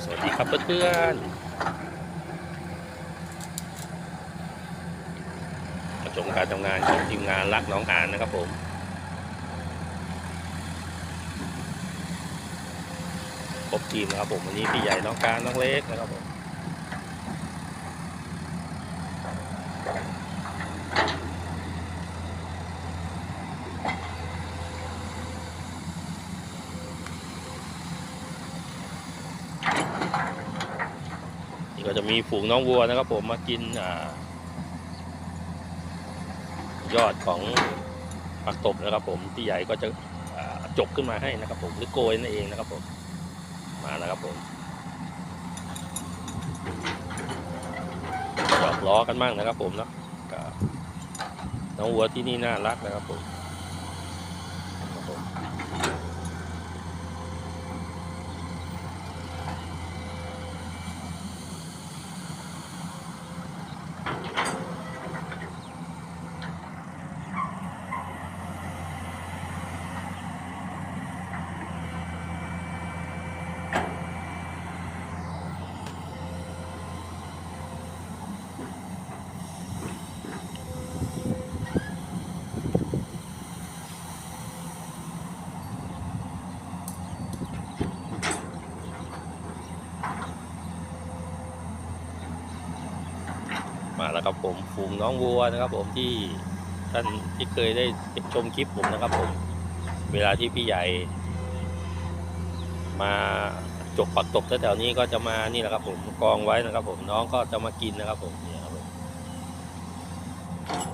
สวัสดีครับเพื่อนๆมาชมการทำงานของทีมงานรักน้องหานนะครับผมครบทีมนะครับผมวันนี้พี่ใหญ่น้องการน้องเล็กนะครับผม ก็จะมีฝูงน้องวัวนะครับ ผมมากินอยอดของผักตบนะครับ ผมพี่ใหญ่ก็จะจกขึ้นมาให้นะครับ ผมหรือโกยนั่นเองนะครับ ผมมาแล้วครับผมหยอกล้อกันบ้างนะครับ ผมเนาะน้องวัวที่นี่น่ารักนะครับผม มาแล้วครับผมฝูงน้องวัวนะครับ ผมที่ท่านที่เคยได้ชมคลิปผมนะครับ ผมเวลาที่พี่ใหญ่ มาจกปักตบแถวนี้ก็จะมานี่แหละครับผมกองไว้นะครับ ผมน้องก็จะมากินนะครับ ผมเนี่ยครับผม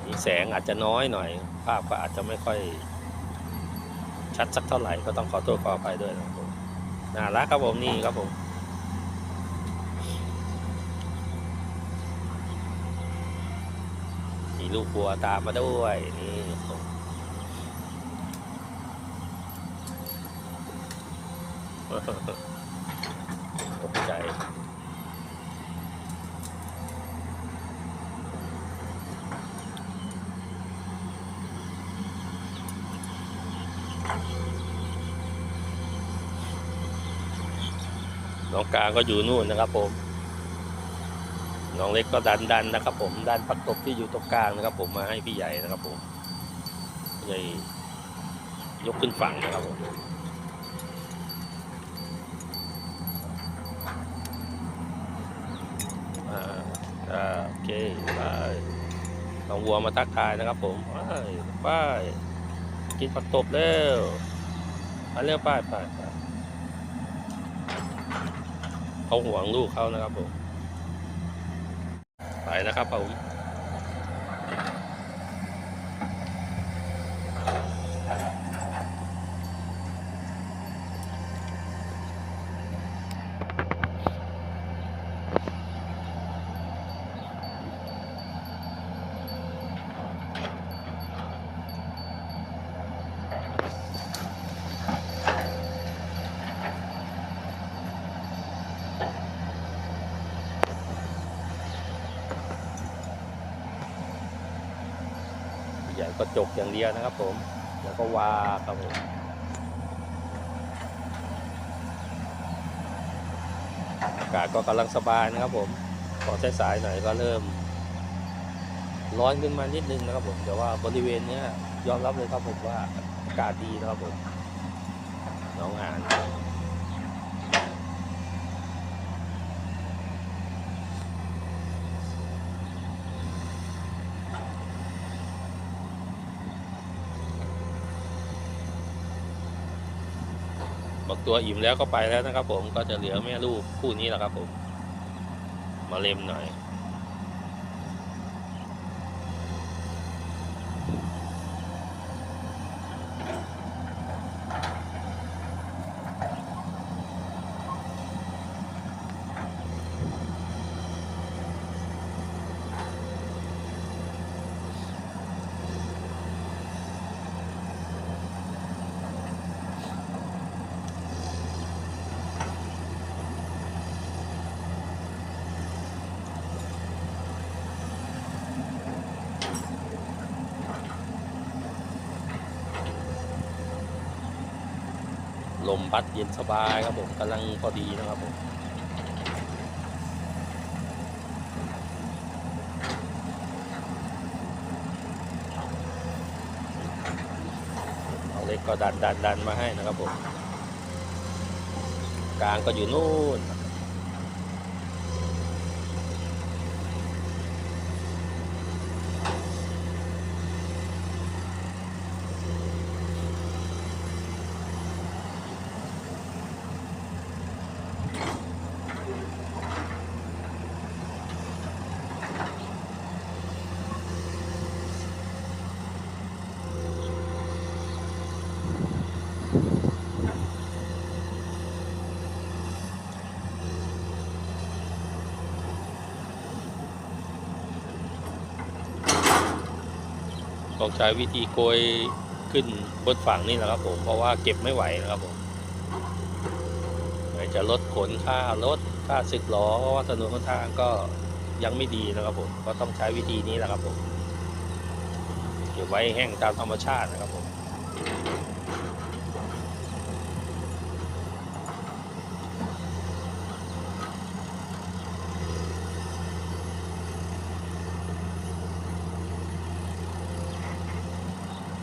มีแสงอาจจะน้อยหน่อย ภาพก็อาจจะไม่ค่อยชัดสักเท่าไหร่ก็ต้องขอโทษขออภัยด้วยนะครับผมน่ารักครับผมนี่ครับผม ลูกบัวตามมาด้วยนี่ตกใจน้องกลางก็อยู่นู่นนะครับผม น้องเล็กก็ดันดันนะครับ ผมดันปักตบที่อยู่ตรงกลางนะครับ ผมมาให้พี่ใหญ่นะครับ ผมใหญ่ยกขึ้นฝั่งนะครับผมโอเคไปน้องวัวมาทักทายนะครับผมไปไปกินปักตบเร็วมาเร็วไปไปไปเขาห่วงลูกเขานะครับผม นะครับผม ใหญ่ก็จกอย่างเดียวนะครับ ผม แล้วก็วาครับผมอากาศก็กำลังสบายนะครับ ผมพอสายๆหน่อยก็เริ่ม ร้อนขึ้นมานิดนึงนะครับ ผมแต่ว่าบริเวณเนี้ยยอมรับเลยครับผมว่าอากาศดีนะครับผมน้องหาน บางตัวอิ่มแล้วก็ไปแล้วนะครับ ผมก็จะเหลือแม่ลูกคู่นี้แหละครับ ผม มาเล็มหน่อย ลมพัดเย็นสบายครับผมกำลังพอดีนะครับผมเอาเล็กก็ดันดันดันมาให้นะครับผม กลางก็อยู่นู่น ต้องใช้วิธีโกยขึ้นบนฝั่งนี่แหละครับผมเพราะว่าเก็บไม่ไหวนะครับผมจะลดขนค่ารถค่าสึกล้อเพราะว่าถนนหนทางก็ยังไม่ดีนะครับผมก็ต้องใช้วิธีนี้แหละครับผมเก็บไว้แห้งตามธรรมชาตินะครับผม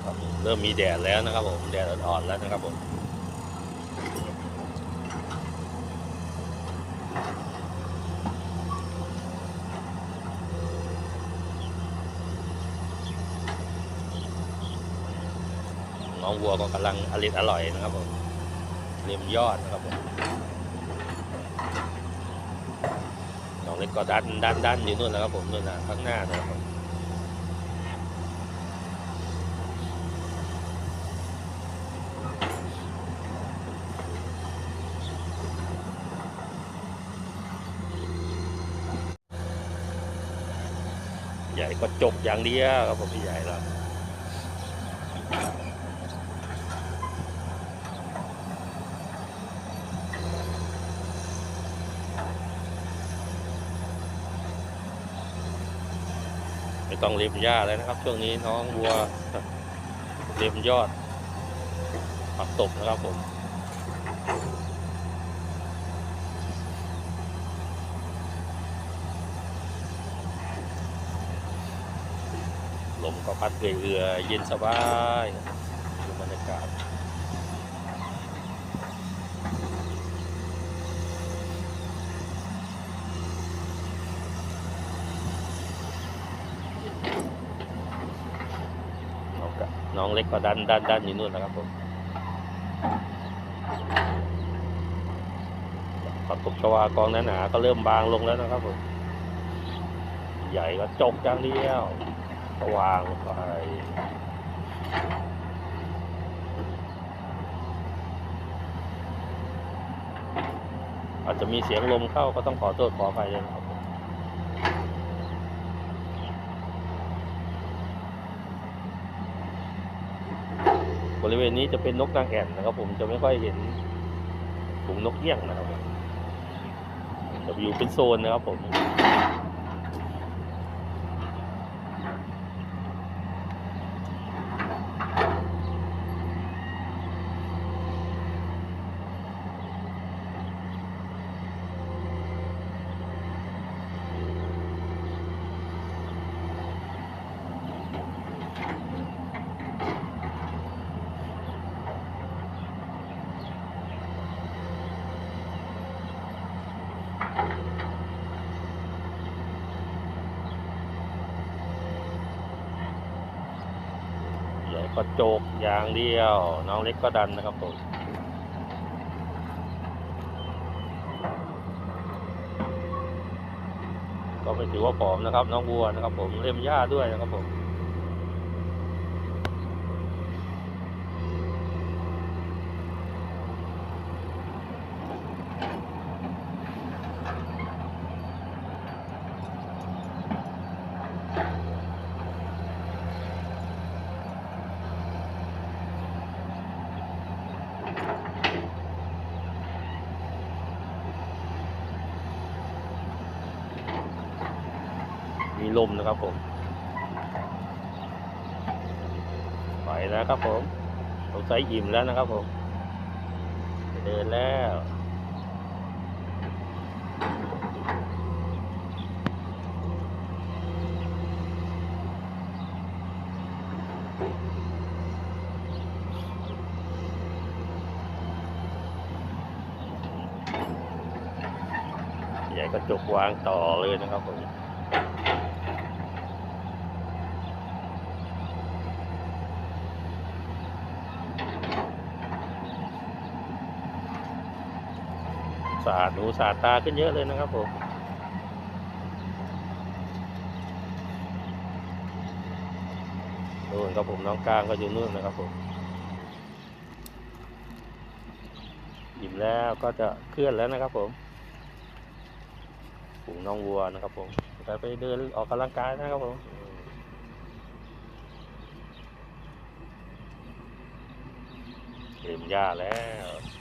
ครับผม เริ่มมีแดดแล้วนะครับผมแดดอ่อนๆแล้วนะครับผมน้องวัวก็กำลังอริดอร่อยนะครับผมเรียมยอดนะครับผมน้องเล็กก็ดันดันดันอยู่นู่นนะครับผมนู่นนะข้างหน้านะครับ ใหญ่ก็จกอย่างเดียวครับผมพี่ใหญ่แล้วไม่ต้องเล็มหญ้าเลยนะครับ ช่วงนี้น้องวัวเล็มยอดปักตบนะครับผม ก็พัดเรือเย็นสบายดูบรรยากาศน้องน้องเล็กก็ดันดันดันอยู่นู่นนะครับผมผักตบชวากองนั้นหนาก็เริ่มบางลงแล้วนะครับผม ใหญ่ก็จกอย่างเดียว วางไปอาจจะมีเสียงลมเข้าก็ต้องขอโทษขออภัยด้วยนะครับผมบริเวณนี้จะเป็นนกนางแอ่นนะครับ ผมจะไม่ค่อยเห็นฝูงนกเอี้ยงนะครับจะอยู่เป็นโซนนะครับผม กระจกอย่างเดียว น้องเล็กก็ดันนะครับผมก็ไม่ถือว่าผอมนะครับ น้องวัวนะครับ ผมเล่มหญ้าด้วยนะครับผม มีลมนะครับผม ไปแล้วครับผมสงสัยอิ่มแล้วนะครับผมเดินแล้วใหญ่ก็จกวางต่อเลยนะครับผม สะอาดหูสะอาดตาขึ้นเยอะเลยนะครับผมนู่นครับผมน้องกลางก็อยู่นู่นนะครับผมอิ่มแล้วก็จะเคลื่อนแล้วนะครับผมฝูงน้องวัวนะครับผมจะไปเดินออกกำลังกายนะครับผมอืมเต็มหญ้าแล้ว